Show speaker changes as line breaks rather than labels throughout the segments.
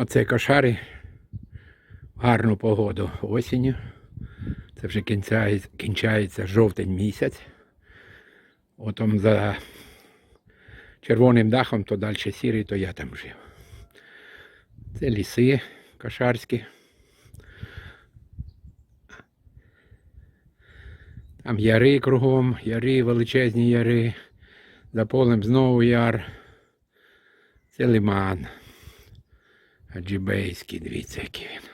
Оце кошари в гарну погоду осінню. Це вже кінчається, кінчається жовтень місяць. Отом за червоним дахом, то далі сірий, то я там жив. Це ліси кошарські. Там яри кругом, яри, величезні яри. За полем знову яр. Це лиман. Аджібейський, дивіться, який він.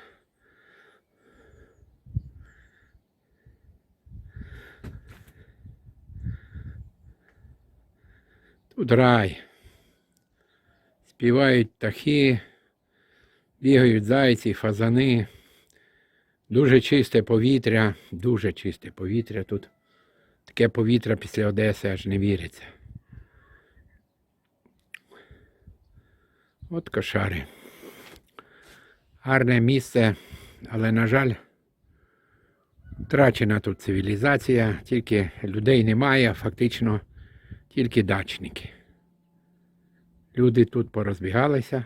Тут рай. Співають птахи, бігають зайці, фазани. Дуже чисте повітря, дуже чисте повітря тут. Таке повітря після Одеси аж не віриться. От кошари. Гарне місце, але, на жаль, втрачена тут цивілізація, тільки людей немає, фактично тільки дачники. Люди тут порозбігалися.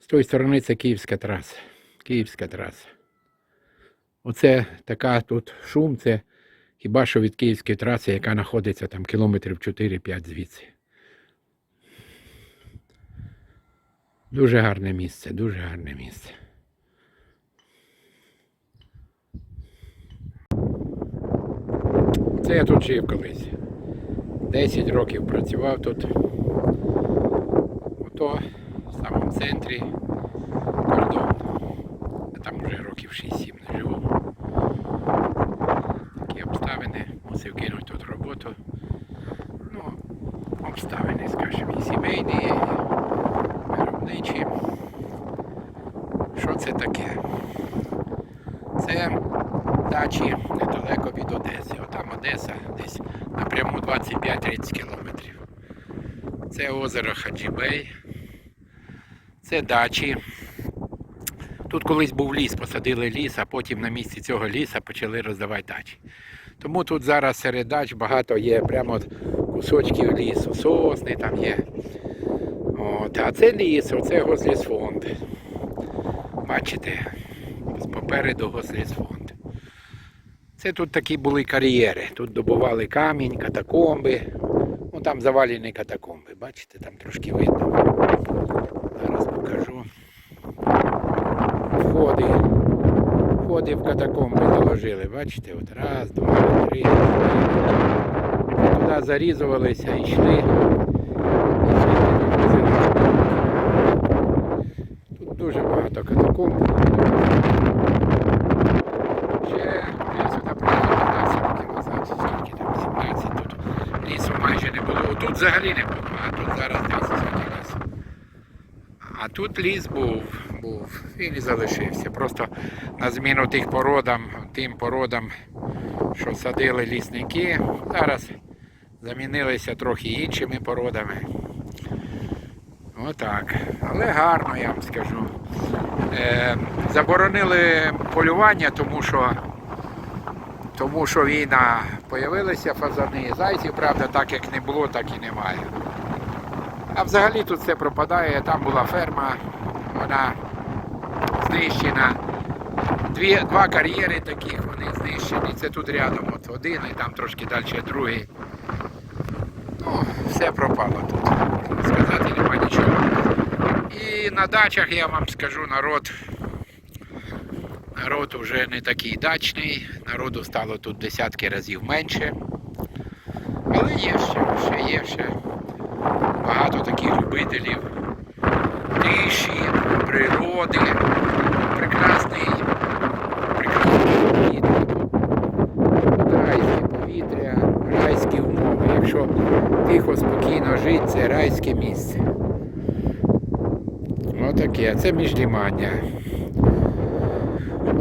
З тої сторони це Київська траса. Київська траса. Оце така тут шум, це хіба що від Київської траси, яка знаходиться там кілометрів 4-5 звідси. Дуже гарне місце, дуже гарне місце. Це я тут жив колись. 10 років працював тут. Ото в самому центрі кордон. А там вже років 6-7 не живу. Такі обставини. Мусив кинути тут роботу. Ну, обставини, скажімо, і сімейні, і виробничі. Що це таке? Це дачі недалеко від Одеси. Отам Одеса, десь напряму 25-30 кілометрів. Це озеро Хаджібей. Це дачі. Тут колись був ліс, посадили ліс, а потім на місці цього ліса почали роздавати дачі. Тому тут зараз серед дач багато є прямо кусочків лісу, сосни там є. От, а це ліс, оце Гослісфонд. Бачите, попереду Гослісфонд. Це тут такі були кар'єри. Тут добували камінь, катакомби. Ну там завалені катакомби. Бачите, там трошки видно. Зараз покажу. Входи. Входи в катакомби заложили. Бачите, от раз, два, три. Туди зарізувалися, йшли. Йшли, туди возили катакомби. Тут катакомб. Ще я сюди приїхав 15 років назад, скільки там, 17 тут лісу майже не було. Тут взагалі не було, а тут зараз дивіться скільки лісу. А тут ліс був, був, і залишився. Просто на зміну тих породам, тим породам, що садили лісники, зараз замінилися трохи іншими породами. Отак. Але гарно, я вам скажу. Е, заборонили полювання, тому що, тому що війна появилися фазани. Зайців, правда, так як не було, так і немає. А взагалі тут все пропадає. Там була ферма, вона знищена. Дві, два кар'єри таких вони знищені. Це тут рядом от один і там трошки далі другий. Ну, все пропало тут. Сказати по нічого. І на дачах я вам скажу, народ. Народ вже не такий дачний, народу стало тут десятки разів менше. Але є ще, ще є ще багато таких любителів тиші, природи, жити, це райське місце. Отаке, це міжлімання.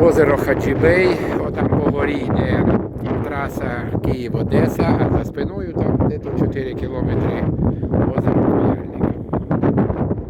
Озеро Хаджібей, отам по горі йде траса Київ-Одеса, а за спиною там десь 4 кілометри озеро Куяльник.